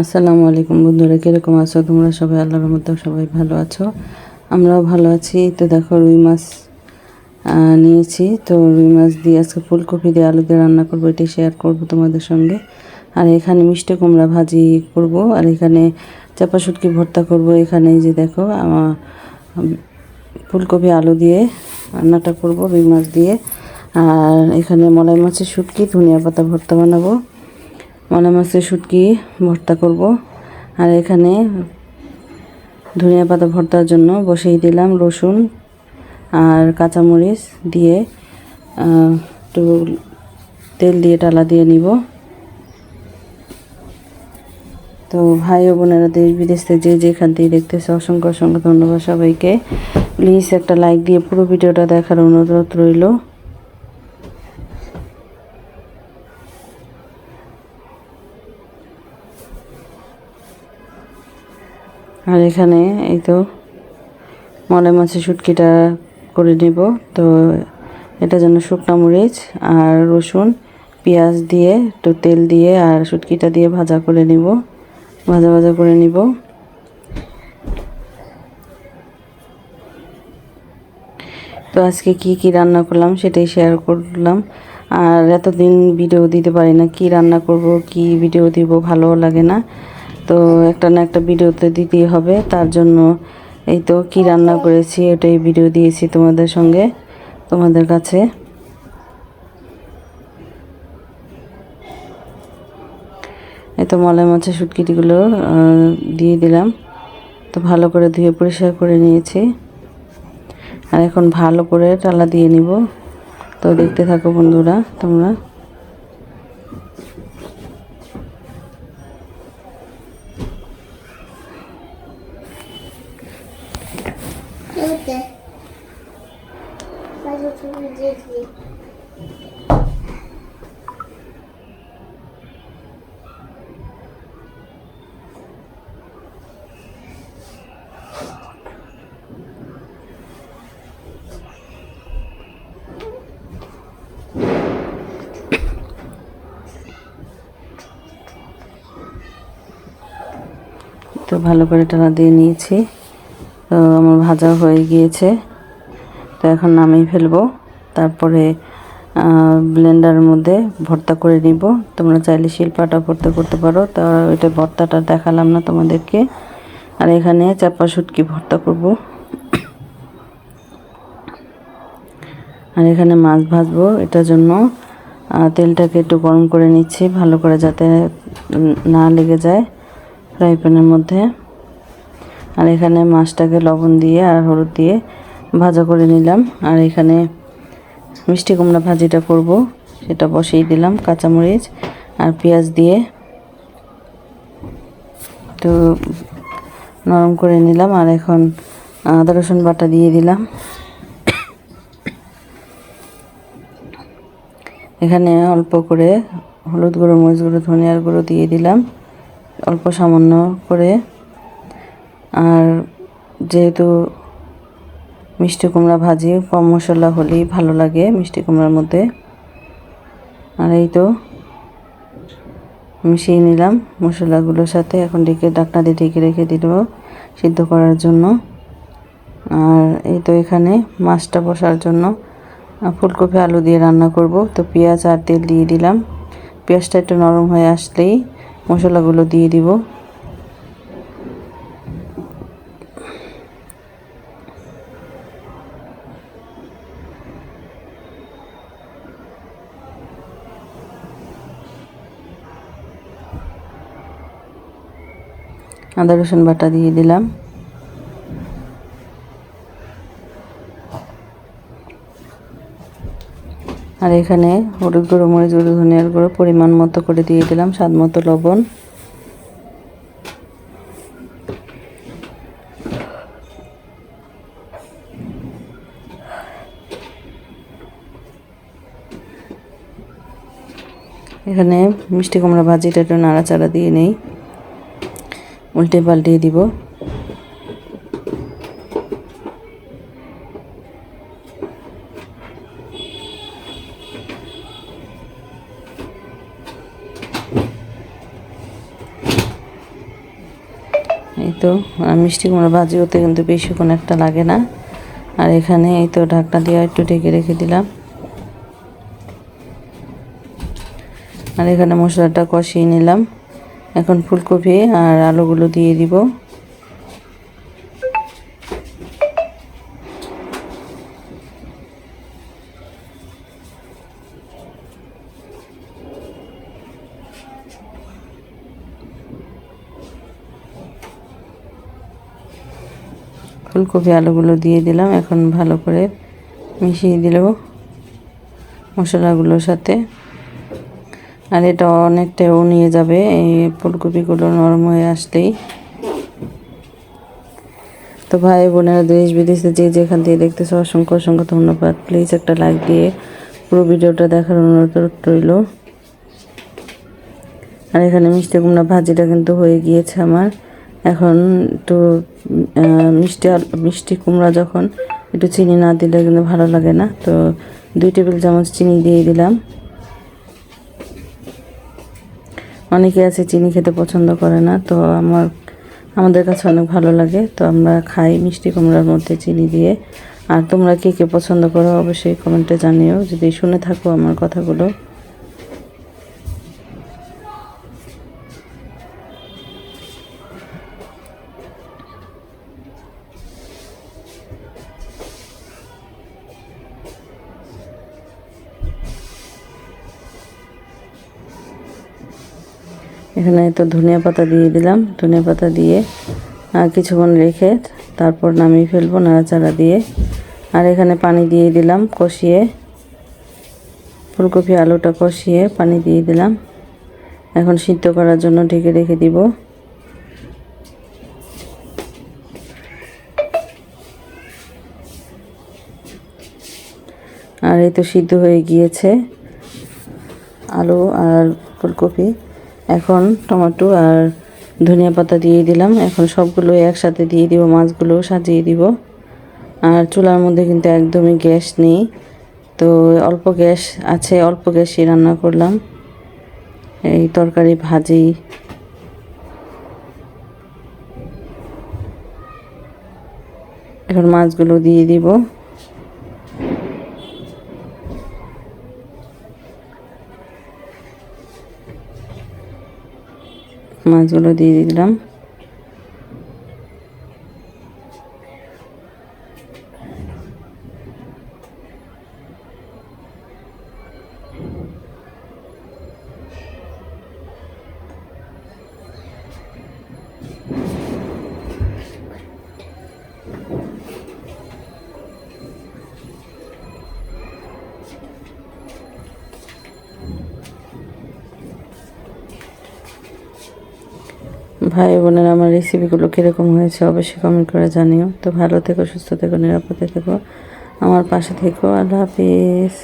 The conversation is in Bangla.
আসসালামু আলাইকুম বন্ধুরা, কীরকম আছো? তোমরা সবাই আল্লাহর মতো সবাই ভালো আছো? আমরাও ভালো আছি। তো দেখো রুই মাছ নিয়েছি। তো রুই মাছ দিয়ে আজকে ফুলকপি দিয়ে আলু দিয়ে রান্না করব, এটাই শেয়ার করব তোমাদের সঙ্গে। আর এখানে মিষ্টি কুমড়া ভাজি করব, আর এখানে চাপা শুটকি ভর্তা করব। এখানে যে দেখো আমার ফুলকপি আলু দিয়ে রান্নাটা করব, রুই মাছ দিয়ে। আর এখানে মলাই মাছের শুটকি, ধনিয়া পাতা ভর্তা বানাবো। মলা মাছের শুটকি ভর্তা করব। আর এখানে ধনিয়া পাতা ভর্তার জন্য বসিয়ে দিলাম রসুন আর কাঁচামরিচ দিয়ে একটু তেল দিয়ে টালা দিয়ে নিব। তো ভাই ও বোনেরা দেশ বিদেশ থেকে যে যেখান থেকে দেখতেছে, অসংখ্য অসংখ্য ধন্যবাদ সবাইকে। প্লিজ একটা লাইক দিয়ে পুরো ভিডিওটা দেখার অনুরোধ রইল। আর এখানে এই তো মলে মাছের শুটকিটা করে নেব। তো এটা যেন শুকনো মরিচ আর রসুন, পেঁয়াজ দিয়ে, একটু তেল দিয়ে আর শুটকিটা দিয়ে ভাজা করে নিব। ভাজা ভাজা করে নিব। তো আজকে কি কি রান্না করলাম সেটাই শেয়ার করলাম। আর এতদিন ভিডিও দিতে পারি না কি রান্না করব, কি ভিডিও দিব, ভালো লাগে না। তো একটা না একটা ভিডিওতে দিতেই হবে। তার জন্য এই তো কি রান্না করেছি ওটাই ভিডিও দিয়েছি তোমাদের সঙ্গে, তোমাদের কাছে। এই তো মলাই মাছের শুটকিটিগুলো দিয়ে দিলাম। তো ভালো করে ধুয়ে পরিষ্কার করে নিয়েছি। আর এখন ভালো করে টালা দিয়ে নিব। তো দেখতে থাকো বন্ধুরা, তোমরা। তো ভালো করে টালা দিয়ে নিয়েছি। তো আমার ভাজা হয়ে গিয়েছে। তো এখন নামিয়ে ফেলব। তারপরে ব্লেন্ডারের মধ্যে ভর্তা করে নিব। তোমরা চাইলে শিল্পাটা ভর্তা করতে পারো। তা ওইটা ভর্তাটা দেখালাম না তোমাদেরকে। আর এখানে চাপা শুটকি ভর্তা করব। আর এখানে মাছ ভাজবো এটার জন্য। তেলটাকে একটু গরম করে নিচ্ছি, ভালো করে যাতে না লেগে যায় ফ্রাই প্যানের মধ্যে। আর এখানে মাছটাকে লবণ দিয়ে আর হলুদ দিয়ে ভাজা করে নিলাম। আর এখানে মিষ্টি কুমড়া ভাজিটা করব। সেটা বসিয়ে দিলাম কাঁচামরিচ আর পেঁয়াজ দিয়ে। তো নরম করে নিলাম আর এখন আদা, রসুন বাটা দিয়ে দিলাম। এখানে অল্প করে হলুদ গুঁড়ো, মরিচ গুঁড়ো, ধনিয়ার গুঁড়ো দিয়ে দিলাম। অল্প সামান্য করে। আর যেহেতু মিষ্টি কুমড়া ভাজি, কম মশলা হলেই ভালো লাগে মিষ্টি কুমড়ার মধ্যে। আর এই তো মিশিয়ে নিলাম মশলাগুলোর সাথে। এখন ঢেকে ডাকনা দিয়ে ঢেকে রেখে দিল সিদ্ধ করার জন্য। আর এই তো এখানে মাছটা বসার জন্য ফুলকপি আলু দিয়ে রান্না করব। তো পেঁয়াজ আর তেল দিয়ে দিলাম। পেঁয়াজটা একটু নরম হয়ে আসলেই মশলাগুলো দিয়ে দিব। আদা, রসুন বাটা দিয়ে দিলাম। আর এখানে হলুদ গুঁড়ো, মরিচ গুঁড়ো, ধনিয়ার গুঁড়ো পরিমাণ মতো করে দিয়ে দিলাম, স্বাদ মতো লবণ। এখানে মিষ্টি কুমড়া ভাজিটা একটু নাড়াচাড়া দিয়ে নেই। উল্টে পাল্টিয়ে দিব। এই তো মিষ্টি কুমড়া ভাজি হতে কিন্তু বেশিক্ষণ একটা লাগে না। আর এখানে এই তো ঢাকনা দিয়ে একটু ঢেকে রেখে দিলাম। আর এখানে মশলাটা কষিয়ে নিলাম। এখন ফুলকপি আর আলুগুলো দিয়ে দিব। ফুলকপি আলুগুলো দিয়ে দিলাম, এখন ভালো করে মিশিয়ে দিল মশলাগুলোর সাথে। আর এটা অনেকটাও নিয়ে যাবে। এই ফুলকপিগুলো নরম হয়ে আসতেই তো ভাই বোনেরা, দেশ বিদেশে যে যেখান থেকে দেখতেছে, অসংখ্য অসংখ্য ধন্যবাদ। প্লিজ একটা লাইক দিয়ে পুরো ভিডিওটা দেখার অনুরোধ রইল। আর এখানে মিষ্টি কুমড়া ভাজিটা কিন্তু হয়ে গিয়েছে আমার। এখন একটু মিষ্টি মিষ্টি কুমড়া যখন একটু চিনি না দিলে কিন্তু ভালো লাগে না। তো দুই টেবিল চামচ চিনি দিয়ে দিলাম। অনেকে আছে চিনি খেতে পছন্দ করে না, তো আমার, আমাদের কাছে অনেক ভালো লাগে, তো আমরা খাই মিষ্টি কুমড়ার মধ্যে চিনি দিয়ে। আর তোমরা কে কে পছন্দ করো অবশ্যই কমেন্টে জানিও, যদি শুনে থাকো আমার কথাগুলো। এখানে তো ধনিয়া পাতা দিয়ে দিলাম। ধনিয়া পাতা দিয়ে কিছুক্ষণ রেখে তারপর নামিয়ে ফেলব নাড়াচাড়া দিয়ে। আর এখানে পানি দিয়ে দিলাম কষিয়ে। ফুলকপি আলুটা কষিয়ে পানি দিয়ে দিলাম। এখন সিদ্ধ করার জন্য ঢেকে রেখে দিব। আর এই তো সিদ্ধ হয়ে গিয়েছে আলু আর ফুলকপি। এখন টমেটো আর ধনিয়া পাতা দিয়ে দিলাম। এখন সবগুলো একসাথে দিয়ে দিব, মাছগুলো সাজিয়ে দিব। আর চুলার মধ্যে কিন্তু একদমই গ্যাস নেই। তো অল্প গ্যাস আছে, অল্প গ্যাসই রান্না করলাম। এই তরকারি ভাজি। এখন মাছগুলো দিয়ে দিব। মাছগুলো দিয়ে দিলাম। ভাই বোনেরা, আমার রেসিপিগুলো কীরকম হয়েছে অবশ্যই কমেন্ট করে জানিও। তো ভালো থেকো, সুস্থ থেকো, নিরাপদে থেকো। আমার পাশে থেকো, আল্লাহ হাফিজ।